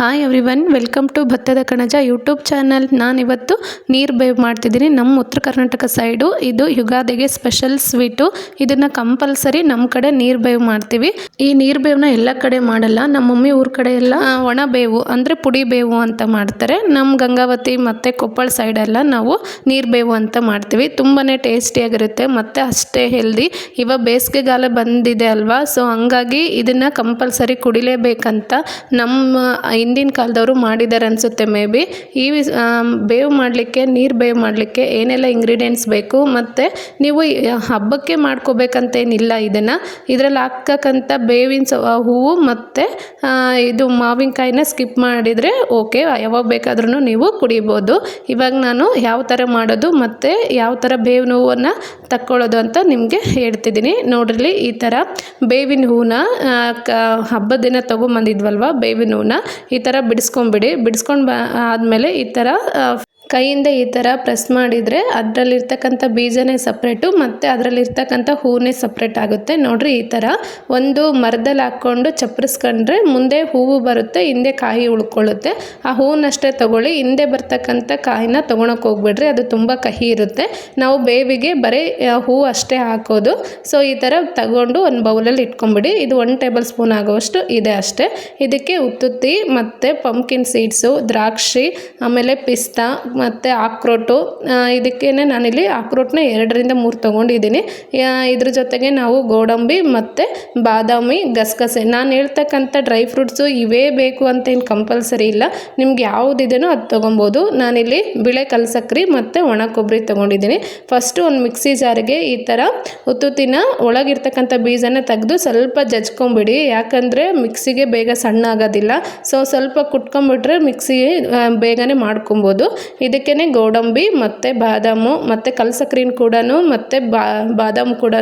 Hi everyone welcome to ಭತ್ತದ ಕಣಜ YouTube channel ನಾನಿವತ್ತು ನೀರು ಬೇವ್ ಮಾಡ್ತಿದ್ದೀನಿ. ನಮ್ಮ ಉತ್ತರ ಕರ್ನಾಟಕ ಸೈಡು ಇದು ಯುಗಾದಿಗೆ ಸ್ಪೆಷಲ್ ಸ್ವೀಟು ಇದನ್ನು ಕಂಪಲ್ಸರಿ ನಮ್ಮ ಕಡೆ ನೀರು ಬೇವು ಮಾಡ್ತೀವಿ. ಈ ನೀರು ಬೇವನ್ನ ಎಲ್ಲ ಕಡೆ ಮಾಡಲ್ಲ ನಮ್ಮ ಮಮ್ಮಿ ಊರ ಕಡೆ ಎಲ್ಲ ಒಣ ಬೇವು, ಅಂದರೆ ಪುಡಿ ಬೇವು ಅಂತ ಮಾಡ್ತಾರೆ. ನಮ್ಮ ಗಂಗಾವತಿ ಮತ್ತು ಕೊಪ್ಪಳ ಸೈಡೆಲ್ಲ ನಾವು ನೀರು ಬೇವು ಅಂತ ಮಾಡ್ತೀವಿ. ತುಂಬಾ ಟೇಸ್ಟಿಯಾಗಿರುತ್ತೆ ಮತ್ತು ಅಷ್ಟೇ ಹೆಲ್ದಿ ಇವಾಗ ಬೇಸಿಗೆಗಾಲ ಬಂದಿದೆ ಅಲ್ವಾ ಸೊ ಹಂಗಾಗಿ ಇದನ್ನು ಕಂಪಲ್ಸರಿ ಕುಡಿಲೇಬೇಕಂತ ನಮ್ಮ ಹಿಂದಿನ ಕಾಲದವರು ಮಾಡಿದ್ದಾರೆ ಅನಿಸುತ್ತೆ ಮೇ ಬಿ. ಈ ಬೇವು ಮಾಡಲಿಕ್ಕೆ, ನೀರು ಬೇವು ಮಾಡಲಿಕ್ಕೆ ಏನೆಲ್ಲ ಇಂಗ್ರೀಡಿಯೆಂಟ್ಸ್ ಬೇಕು ಮತ್ತು ನೀವು ಹಬ್ಬಕ್ಕೆ ಮಾಡ್ಕೋಬೇಕಂತೇನಿಲ್ಲ ಇದನ್ನು. ಇದರಲ್ಲಿ ಹಾಕ್ತಕ್ಕಂಥ ಬೇವಿನ ಸ ಹೂವು ಮತ್ತು ಇದು ಮಾವಿನಕಾಯಿನ ಸ್ಕಿಪ್ ಮಾಡಿದರೆ ಓಕೆ ಯಾವಾಗ ಬೇಕಾದ್ರೂ ನೀವು ಕುಡಿಬೋದು. ಇವಾಗ ನಾನು ಯಾವ ಥರ ಮಾಡೋದು ಮತ್ತು ಯಾವ ಥರ ಬೇವಿನ ಹೂವನ್ನು ತಕ್ಕೊಳ್ಳೋದು ಅಂತ ನಿಮಗೆ ಹೇಳ್ತಿದ್ದೀನಿ. ನೋಡ್ರಿ ಈ ಥರ ಬೇವಿನ ಹೂವನ್ನ ಕ, ಹಬ್ಬದ ದಿನ ತೊಗೊಂಬಂದಿದ್ವಲ್ವ ಬೇವಿನ ಹೂವನ್ನ ಥರ ಬಿಡಿಸ್ಕೊಂಬಿಡಿ ಬಿಡಿಸ್ಕೊಂಡು ಬ ಆದಮೇಲೆ ಈ ಥರ ಕೈಯಿಂದ ಈ ಥರ ಪ್ರೆಸ್ ಮಾಡಿದರೆ ಅದರಲ್ಲಿರ್ತಕ್ಕಂಥ ಬೀಜನೇ ಸಪ್ರೇಟು ಮತ್ತು ಅದರಲ್ಲಿರ್ತಕ್ಕಂಥ ಹೂವೇ ಸಪ್ರೇಟ್ ಆಗುತ್ತೆ. ನೋಡಿರಿ ಈ ಥರ ಒಂದು ಮರದಲ್ಲಿ ಹಾಕ್ಕೊಂಡು ಚಪ್ಪರಿಸ್ಕೊಂಡ್ರೆ ಮುಂದೆ ಹೂವು ಬರುತ್ತೆ, ಹಿಂದೆ ಕಾಯಿ ಉಳ್ಕೊಳ್ಳುತ್ತೆ. ಆ ಹೂವನ್ನಷ್ಟೇ ತಗೊಳ್ಳಿ, ಹಿಂದೆ ಬರ್ತಕ್ಕಂಥ ಕಾಯಿನ ತೊಗೊಳಕ್ಕೆ ಹೋಗ್ಬಿಡ್ರಿ, ಅದು ತುಂಬ ಕಹಿ ಇರುತ್ತೆ. ನಾವು ಬೇವಿಗೆ ಬರೀ ಹೂವು ಅಷ್ಟೇ ಹಾಕೋದು. ಸೊ ಈ ಥರ ತಗೊಂಡು ಒಂದು ಬೌಲಲ್ಲಿ ಇಟ್ಕೊಂಬಿಡಿ. ಇದು ಒನ್ ಟೇಬಲ್ ಸ್ಪೂನ್ ಆಗೋವಷ್ಟು ಇದೆ ಅಷ್ಟೇ. ಇದಕ್ಕೆ ಉತ್ತುತ್ತಿ, ಮತ್ತು ಪಂಪ್ಕಿನ್ ಸೀಡ್ಸು ದ್ರಾಕ್ಷಿ, ಆಮೇಲೆ ಪಿಸ್ತಾ ಮತ್ತು ಆಕ್ರೋಟು ಇದಕ್ಕೇ ನಾನಿಲ್ಲಿ ಆಕ್ರೋಟ್ನ ಎರಡರಿಂದ ಮೂರು ತೊಗೊಂಡಿದ್ದೀನಿ. ಇದ್ರ ಜೊತೆಗೆ ನಾವು ಗೋಡಂಬಿ ಮತ್ತು ಬಾದಾಮಿ, ಗಸಗಸೆ, ನಾನು ಹೇಳ್ತಕ್ಕಂಥ ಡ್ರೈ ಫ್ರೂಟ್ಸು ಇವೇ ಬೇಕು ಅಂತ ಏನು ಕಂಪಲ್ಸರಿ ಇಲ್ಲ. ನಿಮ್ಗೆ ಯಾವುದಿದೆಯೋ ಅದು ತೊಗೊಬೋದು. ನಾನಿಲ್ಲಿ ಬಿಳೆ ಕಲ್ಸಕ್ರಿ ಮತ್ತು ಒಣ ಕೊಬ್ಬರಿ ತೊಗೊಂಡಿದ್ದೀನಿ. ಫಸ್ಟು ಒಂದು ಮಿಕ್ಸಿ ಜಾರಿಗೆ ಈ ಥರ ಉತ್ತುತ್ತಿನ ಒಳಗಿರ್ತಕ್ಕಂಥ ಬೀಜನ ತೆಗೆದು ಸ್ವಲ್ಪ ಜಜ್ಕೊಂಬಿಡಿ. ಯಾಕಂದರೆ ಮಿಕ್ಸಿಗೆ ಬೇಗ ಸಣ್ಣ ಆಗೋದಿಲ್ಲ ಸೊ ಸ್ವಲ್ಪ ಕುಟ್ಕೊಂಬಿಟ್ರೆ ಮಿಕ್ಸಿ ಬೇಗನೆ ಮಾಡ್ಕೊಬೋದು. ಇದಕ್ಕೇ ಗೋಡಂಬಿ, ಮತ್ತು ಬಾದಾಮು, ಮತ್ತು ಕಲ್ಸಕ್ರಿನ ಕೂಡ ಮತ್ತು ಬಾ, ಬಾದಾಮು ಕೂಡ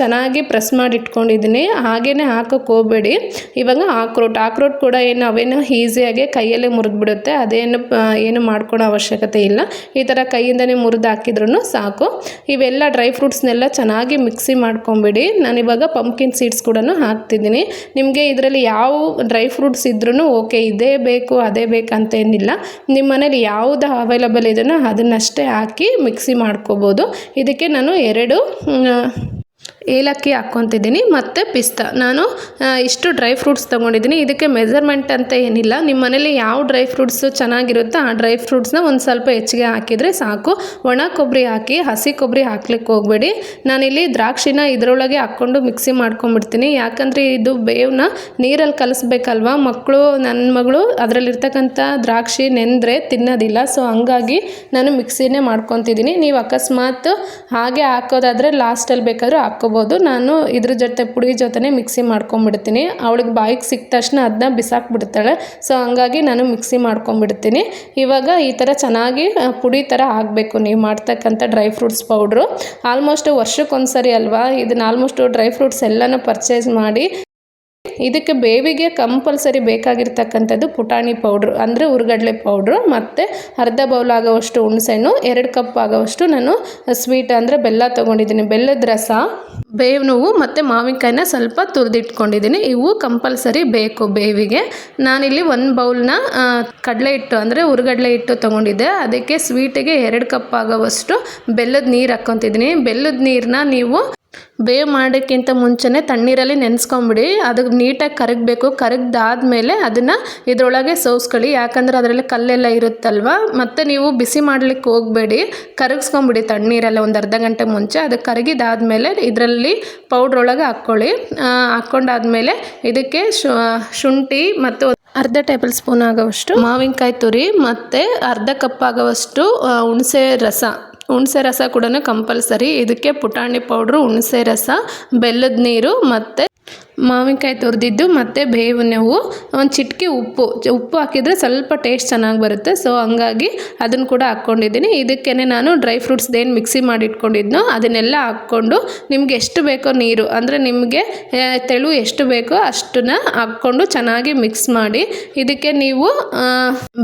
ಚೆನ್ನಾಗಿ ಪ್ರೆಸ್ ಮಾಡಿ ಇಟ್ಕೊಂಡಿದ್ದೀನಿ ಹಾಗೇ ಹಾಕೋಕ್ಕೆ ಹೋಗಬೇಡಿ. ಇವಾಗ ಆಕ್ರೋಟ್ ಆಕ್ರೋಟ್ ಕೂಡ ಏನು, ಅವೇನು ಈಸಿಯಾಗಿ ಕೈಯಲ್ಲೇ ಮುರಿದ್ಬಿಡುತ್ತೆ. ಅದೇನು ಏನು ಮಾಡ್ಕೊಳೋ ಅವಶ್ಯಕತೆ ಇಲ್ಲ. ಈ ಥರ ಕೈಯಿಂದನೇ ಮುರಿದು ಹಾಕಿದ್ರೂ ಸಾಕು. ಇವೆಲ್ಲ ಡ್ರೈ ಫ್ರೂಟ್ಸ್ನೆಲ್ಲ ಚೆನ್ನಾಗಿ ಮಿಕ್ಸಿ ಮಾಡ್ಕೊಂಬಿಡಿ. ಇವಾಗ ಪಂಪ್ಕಿನ್ ಸೀಡ್ಸ್ ಕೂಡ ಹಾಕ್ತಿದ್ದೀನಿ. ನಿಮಗೆ ಇದರಲ್ಲಿ ಯಾವ ಡ್ರೈ ಫ್ರೂಟ್ಸ್ ಇದ್ರೂ ಓಕೆ. ಇದೇ ಬೇಕು, ಅದೇ ಬೇಕಂತ ಏನಿಲ್ಲ. ನಿಮ್ಮ ಮನೇಲಿ ಯಾವುದು ಅವೈಲಬಲ್ ಇದೆಯೋ ಅದನ್ನಷ್ಟೇ ಹಾಕಿ ಮಿಕ್ಸಿ ಮಾಡ್ಕೋಬೋದು. ಇದಕ್ಕೆ ನಾನು ಎರಡು ಏಲಕ್ಕಿ ಹಾಕ್ಕೊತಿದ್ದೀನಿ ಮತ್ತು ಪಿಸ್ತಾ. ನಾನು ಇಷ್ಟು ಡ್ರೈ ಫ್ರೂಟ್ಸ್ ತೊಗೊಂಡಿದ್ದೀನಿ. ಇದಕ್ಕೆ ಮೆಜರ್ಮೆಂಟ್ ಅಂತ ಏನಿಲ್ಲ. ನಿಮ್ಮ ಮನೇಲಿ ಯಾವ ಡ್ರೈ ಫ್ರೂಟ್ಸು ಚೆನ್ನಾಗಿರುತ್ತೋ ಆ ಡ್ರೈ ಫ್ರೂಟ್ಸ್ನ ಒಂದು ಸ್ವಲ್ಪ ಹೆಚ್ಚಿಗೆ ಹಾಕಿದರೆ ಸಾಕು. ಒಣ ಕೊಬ್ಬರಿ ಹಾಕಿ, ಹಸಿ ಕೊಬ್ಬರಿ ಹಾಕ್ಲಿಕ್ಕೆ ಹೋಗಬೇಡಿ. ನಾನಿಲ್ಲಿ ದ್ರಾಕ್ಷಿನ ಇದರೊಳಗೆ ಹಾಕ್ಕೊಂಡು ಮಿಕ್ಸಿ ಮಾಡ್ಕೊಂಬಿಡ್ತೀನಿ. ಯಾಕಂದರೆ ಇದು ಬೇವನ್ನ ನೀರಲ್ಲಿ ಕಲಿಸ್ಬೇಕಲ್ವ? ಮಕ್ಕಳು ನನ್ನ ಮಗಳು ಅದರಲ್ಲಿರ್ತಕ್ಕಂಥ ದ್ರಾಕ್ಷಿ ನೆಂದರೆ ತಿನ್ನೋದಿಲ್ಲ. ಸೊ ಹಂಗಾಗಿ ನಾನು ಮಿಕ್ಸಿನೇ ಮಾಡ್ಕೊತಿದ್ದೀನಿ. ನೀವು ಅಕಸ್ಮಾತ್ ಹಾಗೆ ಹಾಕೋದಾದರೆ ಲಾಸ್ಟಲ್ಲಿ ಬೇಕಾದರೂ ಹಾಕ್ಕೋಬೋದು. ನಾನು ಇದ್ರ ಜೊತೆ ಪುಡಿ ಜೊತೆನೇ ಮಿಕ್ಸಿ ಮಾಡ್ಕೊಂಬಿಡ್ತೀನಿ. ಅವಳಿಗೆ ಬಾಯಿಗೆ ಸಿಕ್ಕ ತಕ್ಷಣ ಅದನ್ನ ಬಿಸಾಕ್ಬಿಡ್ತಾಳೆ. ಸೊ ಹಂಗಾಗಿ ನಾನು ಮಿಕ್ಸಿ ಮಾಡ್ಕೊಂಬಿಡ್ತೀನಿ. ಇವಾಗ ಈ ಥರ ಚೆನ್ನಾಗಿ ಪುಡಿ ಥರ ಆಗಬೇಕು. ನೀವು ಮಾಡ್ತಕ್ಕಂಥ ಡ್ರೈ ಫ್ರೂಟ್ಸ್ ಪೌಡ್ರು ಆಲ್ಮೋಸ್ಟ್ ವರ್ಷಕ್ಕೊಂದ್ಸರಿ ಅಲ್ವಾ? ಇದನ್ನ ಆಲ್ಮೋಸ್ಟ್ ಡ್ರೈ ಫ್ರೂಟ್ಸ್ ಎಲ್ಲನೂ ಪರ್ಚೇಸ್ ಮಾಡಿ ಇದಕ್ಕೆ ಬೇವಿಗೆ ಕಂಪಲ್ಸರಿ ಬೇಕಾಗಿರ್ತಕ್ಕಂಥದ್ದು ಪುಟಾಣಿ ಪೌಡ್ರು ಅಂದರೆ ಉರ್ಗಡ್ಲೆ ಪೌಡ್ರು ಮತ್ತು ಅರ್ಧ ಬೌಲ್ ಆಗೋವಷ್ಟು ಹುಣಸೆಹಣ್ಣು, ಎರಡು ಕಪ್ ಆಗೋವಷ್ಟು ನಾನು ಸ್ವೀಟ್ ಅಂದರೆ ಬೆಲ್ಲ ತೊಗೊಂಡಿದ್ದೀನಿ. ಬೆಲ್ಲದ ರಸ ಬೇವಿನ ನೋವು ಮತ್ತು ಮಾವಿನಕಾಯಿನ ಸ್ವಲ್ಪ ತುರಿದಿಟ್ಕೊಂಡಿದ್ದೀನಿ. ಇವು ಕಂಪಲ್ಸರಿ ಬೇಕು ಬೇವಿಗೆ. ನಾನಿಲ್ಲಿ ಒಂದು ಬೌಲ್ನ ಕಡಲೆ ಹಿಟ್ಟು ಅಂದರೆ ಉರ್ಗಡ್ಲೆ ಹಿಟ್ಟು ತೊಗೊಂಡಿದ್ದೆ. ಅದಕ್ಕೆ ಸ್ವೀಟಿಗೆ ಎರಡು ಕಪ್ ಆಗೋವಷ್ಟು ಬೆಲ್ಲದ ನೀರು ಹಾಕ್ಕೊತಿದ್ದೀನಿ. ಬೆಲ್ಲದ ನೀರನ್ನ ನೀವು ಬೇವು ಮಾಡೋಕ್ಕಿಂತ ಮುಂಚೆನೇ ತಣ್ಣೀರಲ್ಲಿ ನೆನೆಸ್ಕೊಂಬಿಡಿ. ಅದು ನೀಟಾಗಿ ಕರಗಬೇಕು. ಕರಗ್ದಾದ್ಮೇಲೆ ಅದನ್ನು ಇದರೊಳಗೆ ಸೋಸ್ಕೊಳ್ಳಿ. ಯಾಕಂದರೆ ಅದರಲ್ಲಿ ಕಲ್ಲೆಲ್ಲ ಇರುತ್ತಲ್ವ? ಮತ್ತು ನೀವು ಬಿಸಿ ಮಾಡಲಿಕ್ಕೆ ಹೋಗಬೇಡಿ. ಕರಗಿಸ್ಕೊಂಬಿಡಿ ತಣ್ಣೀರಲ್ಲ ಒಂದು ಅರ್ಧ ಗಂಟೆ ಮುಂಚೆ. ಅದು ಕರಗಿದಾದ್ಮೇಲೆ ಇದರಲ್ಲಿ ಪೌಡ್ರ್ ಒಳಗೆ ಹಾಕ್ಕೊಳ್ಳಿ ಹಾಕ್ಕೊಂಡಾದ್ಮೇಲೆ ಇದಕ್ಕೆ ಶುಂಠಿ ಮತ್ತು ಅರ್ಧ ಟೇಬಲ್ ಸ್ಪೂನ್ ಆಗೋವಷ್ಟು ಮಾವಿನಕಾಯಿ ತುರಿ ಮತ್ತು ಅರ್ಧ ಕಪ್ ಆಗೋವಷ್ಟು ಹುಣಸೆ ರಸ. ಹುಣಸೆ ರಸ ಕೂಡ ಕಂಪಲ್ಸರಿ. ಇದಕ್ಕೆ ಪುಟಾಣಿ ಪೌಡ್ರು ಹುಣಸೆ ರಸ ಬೆಲ್ಲದ ನೀರು ಮತ್ತು ಮಾವಿನಕಾಯಿ ತುರಿದಿದ್ದು ಮತ್ತು ಬೇವಿನ ಹೂವು ಒಂದು ಚಿಟಿಕೆ ಉಪ್ಪು. ಉಪ್ಪು ಹಾಕಿದರೆ ಸ್ವಲ್ಪ ಟೇಸ್ಟ್ ಚೆನ್ನಾಗಿ ಬರುತ್ತೆ. ಸೊ ಹಂಗಾಗಿ ಅದನ್ನು ಕೂಡ ಹಾಕ್ಕೊಂಡಿದ್ದೀನಿ. ಇದಕ್ಕೇ ನಾನು ಡ್ರೈ ಫ್ರೂಟ್ಸ್ದೇನು ಮಿಕ್ಸಿ ಮಾಡಿ ಇಟ್ಕೊಂಡಿದ್ನೋ ಅದನ್ನೆಲ್ಲ ಹಾಕ್ಕೊಂಡು ನಿಮ್ಗೆ ಎಷ್ಟು ಬೇಕೋ ನೀರು, ಅಂದರೆ ನಿಮಗೆ ತೆಳು ಎಷ್ಟು ಬೇಕೋ ಅಷ್ಟನ್ನ ಹಾಕ್ಕೊಂಡು ಚೆನ್ನಾಗಿ ಮಿಕ್ಸ್ ಮಾಡಿ. ಇದಕ್ಕೆ ನೀವು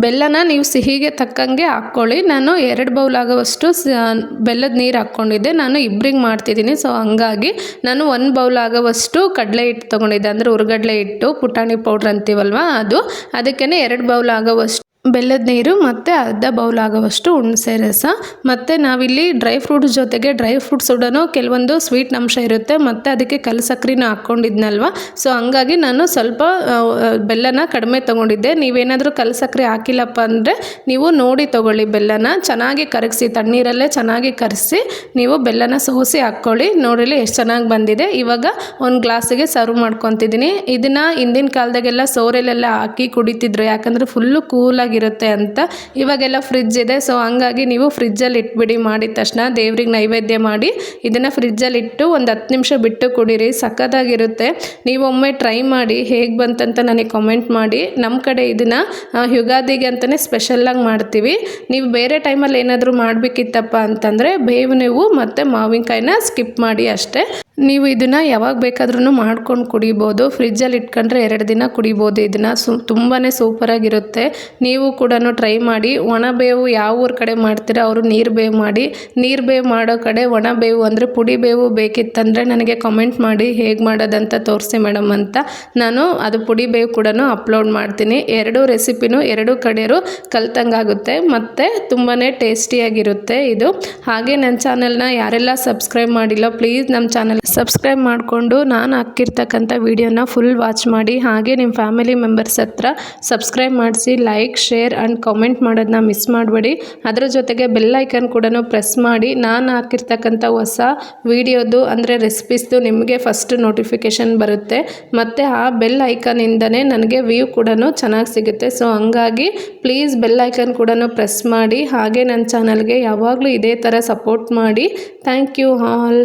ಬೆಲ್ಲನ ನೀವು ಸಿಹಿಗೆ ತಕ್ಕಂಗೆ ಹಾಕ್ಕೊಳ್ಳಿ. ನಾನು ಎರಡು ಬೌಲ್ ಆಗೋವಷ್ಟು ಬೆಲ್ಲದ ನೀರು ಹಾಕ್ಕೊಂಡಿದ್ದೆ. ನಾನು ಇಬ್ರಿಗೆ ಮಾಡ್ತಿದ್ದೀನಿ. ಸೊ ಹಂಗಾಗಿ ನಾನು ಒಂದು ಬೌಲ್ ಆಗೋವಷ್ಟು ಕಡಲೆ ಹಿಟ್ಟು ತೊಗೊಂಡಿದ್ದೆ. ಅಂದರೆ ಉರ್ಗಡ್ಲೆ ಹಿಟ್ಟು ಪುಟಾಣಿ ಪೌಡ್ರ್ ಅಂತೀವಲ್ವ ಅದು. ಅದಕ್ಕೇ ಎರಡು ಬೌಲ್ ಆಗೋವಷ್ಟು ಬೆಲ್ಲದ ನೀರು ಮತ್ತು ಅರ್ಧ ಬೌಲ್ ಆಗೋವಷ್ಟು ಹುಣಸೆ ರಸ. ಮತ್ತು ನಾವಿಲ್ಲಿ ಡ್ರೈ ಫ್ರೂಟ್ಸ್ ಜೊತೆಗೆ ಡ್ರೈ ಫ್ರೂಟ್ಸ್ ಕೂಡ ಕೆಲವೊಂದು ಸ್ವೀಟ್ ಅಂಶ ಇರುತ್ತೆ. ಮತ್ತು ಅದಕ್ಕೆ ಕಲ್ಲು ಸಕ್ಕರೆನ ಹಾಕ್ಕೊಂಡಿದ್ನಲ್ವ? ಸೊ ಹಂಗಾಗಿ ನಾನು ಸ್ವಲ್ಪ ಬೆಲ್ಲನ ಕಡಿಮೆ ತೊಗೊಂಡಿದ್ದೆ. ನೀವೇನಾದರೂ ಕಲ್ಲು ಸಕ್ಕರೆ ಹಾಕಿಲ್ಲಪ್ಪ ಅಂದರೆ ನೀವು ನೋಡಿ ತೊಗೊಳ್ಳಿ ಬೆಲ್ಲನ. ಚೆನ್ನಾಗಿ ಕರಗಿಸಿ, ತಣ್ಣೀರಲ್ಲೇ ಚೆನ್ನಾಗಿ ಕರಗಿಸಿ ನೀವು ಬೆಲ್ಲನ ಸೋಸಿ ಹಾಕ್ಕೊಳ್ಳಿ. ನೋಡಿಲಿ ಎಷ್ಟು ಚೆನ್ನಾಗಿ ಬಂದಿದೆ. ಇವಾಗ ಒಂದು ಗ್ಲಾಸಿಗೆ ಸರ್ವ್ ಮಾಡ್ಕೊತಿದ್ದೀನಿ. ಇದನ್ನು ಹಿಂದಿನ ಕಾಲದಾಗೆಲ್ಲ ಸೋರೆಲೆಲ್ಲ ಹಾಕಿ ಕುಡಿತಿದ್ರು. ಯಾಕಂದರೆ ಫುಲ್ಲು ಕೂಲಾಗಿರುತ್ತೆ ಅಂತ ಇವಾಗೆಲ್ಲ ಫ್ರಿಜ್ ಇದೆ. ಸೊ ಹಂಗಾಗಿ ನೀವು ಫ್ರಿಜ್ಜಲ್ಲಿ ಇಟ್ಬಿಡಿ, ಮಾಡಿದ ತಕ್ಷಣ ದೇವ್ರಿಗೆ ನೈವೇದ್ಯ ಮಾಡಿ, ಇದನ್ನು ಫ್ರಿಜ್ಜಲ್ಲಿ ಇಟ್ಟು ಒಂದು ಹತ್ತು ನಿಮಿಷ ಬಿಟ್ಟು ಕುಡೀರಿ. ಸಖತ್ತಾಗಿರುತ್ತೆ. ನೀವೊಮ್ಮೆ ಟ್ರೈ ಮಾಡಿ, ಹೇಗೆ ಬಂತಂತ ನನಗೆ ಕಾಮೆಂಟ್ ಮಾಡಿ. ನಮ್ಮ ಕಡೆ ಇದನ್ನು ಯುಗಾದಿಗೆ ಅಂತಲೇ ಸ್ಪೆಷಲ್ಲಾಗಿ ಮಾಡ್ತೀವಿ. ನೀವು ಬೇರೆ ಟೈಮಲ್ಲಿ ಏನಾದರೂ ಮಾಡಬೇಕಿತ್ತಪ್ಪ ಅಂತಂದರೆ ಬೇವು ಮತ್ತು ಮಾವಿನಕಾಯಿನ ಸ್ಕಿಪ್ ಮಾಡಿ ಅಷ್ಟೇ. ನೀವು ಇದನ್ನು ಯಾವಾಗ ಬೇಕಾದ್ರೂ ಮಾಡ್ಕೊಂಡು ಕುಡಿಬೋದು. ಫ್ರಿಜ್ಜಲ್ಲಿ ಇಟ್ಕೊಂಡ್ರೆ ಎರಡು ದಿನ ಕುಡಿಬೋದು. ಇದನ್ನು ಸು ತುಂಬಾ ಸೂಪರಾಗಿರುತ್ತೆ ನೀವು ಕೂಡ ಟ್ರೈ ಮಾಡಿ. ಒಣ ಬೇವು ಯಾವ ಊರ ಕಡೆ ಮಾಡ್ತೀರಾ ಅವರು ನೀರು ಬೇವು ಮಾಡಿ. ನೀರು ಬೇವು ಮಾಡೋ ಕಡೆ ಒಣ ಬೇವು ಅಂದರೆ ಪುಡಿ ಬೇವು ಬೇಕಿತ್ತಂದರೆ ನನಗೆ ಕಮೆಂಟ್ ಮಾಡಿ ಹೇಗೆ ಮಾಡೋದಂತ ತೋರಿಸಿ ಮೇಡಮ್ ಅಂತ. ನಾನು ಅದು ಪುಡಿ ಬೇವು ಕೂಡ ಅಪ್ಲೋಡ್ ಮಾಡ್ತೀನಿ. ಎರಡೂ ರೆಸಿಪಿನೂ ಎರಡೂ ಕಡೆಯರು ಕಲ್ತಂಗಾಗುತ್ತೆ ಮತ್ತು ತುಂಬಾ ಟೇಸ್ಟಿಯಾಗಿರುತ್ತೆ ಇದು. ಹಾಗೆ ನನ್ನ ಚಾನಲ್ನ ಯಾರೆಲ್ಲ ಸಬ್ಸ್ಕ್ರೈಬ್ ಮಾಡಿಲ್ಲ ಪ್ಲೀಸ್ ನಮ್ಮ ಚಾನಲ್ ಸಬ್ಸ್ಕ್ರೈಬ್ ಮಾಡಿಕೊಂಡು ನಾನು ಹಾಕಿರ್ತಕ್ಕಂಥ ವೀಡಿಯೋನ ಫುಲ್ ವಾಚ್ ಮಾಡಿ, ಹಾಗೆ ನಿಮ್ಮ ಫ್ಯಾಮಿಲಿ ಮೆಂಬರ್ಸ್ ಹತ್ರ ಸಬ್ಸ್ಕ್ರೈಬ್ ಮಾಡಿಸಿ ಲೈಕ್ ಶೇರ್ ಆ್ಯಂಡ್ ಕಾಮೆಂಟ್ ಮಾಡೋದನ್ನ ಮಿಸ್ ಮಾಡಬೇಡಿ. ಅದರ ಜೊತೆಗೆ ಬೆಲ್ ಐಕನ್ ಕೂಡ ಪ್ರೆಸ್ ಮಾಡಿ, ನಾನು ಹಾಕಿರ್ತಕ್ಕಂಥ ಹೊಸ ವೀಡಿಯೋದು ಅಂದರೆ ರೆಸಿಪೀಸ್ದು ನಿಮಗೆ ಫಸ್ಟ್ ನೋಟಿಫಿಕೇಷನ್ ಬರುತ್ತೆ. ಮತ್ತು ಆ ಬೆಲ್ ಐಕನಿಂದನೇ ನನಗೆ ವ್ಯೂ ಕೂಡ ಚೆನ್ನಾಗಿ ಸಿಗುತ್ತೆ. ಸೊ ಹಂಗಾಗಿ ಪ್ಲೀಸ್ ಬೆಲ್ ಐಕನ್ ಕೂಡ ಪ್ರೆಸ್ ಮಾಡಿ, ಹಾಗೆ ನನ್ನ ಚಾನಲ್ಗೆ ಯಾವಾಗಲೂ ಇದೇ ಥರ ಸಪೋರ್ಟ್ ಮಾಡಿ. Thank you all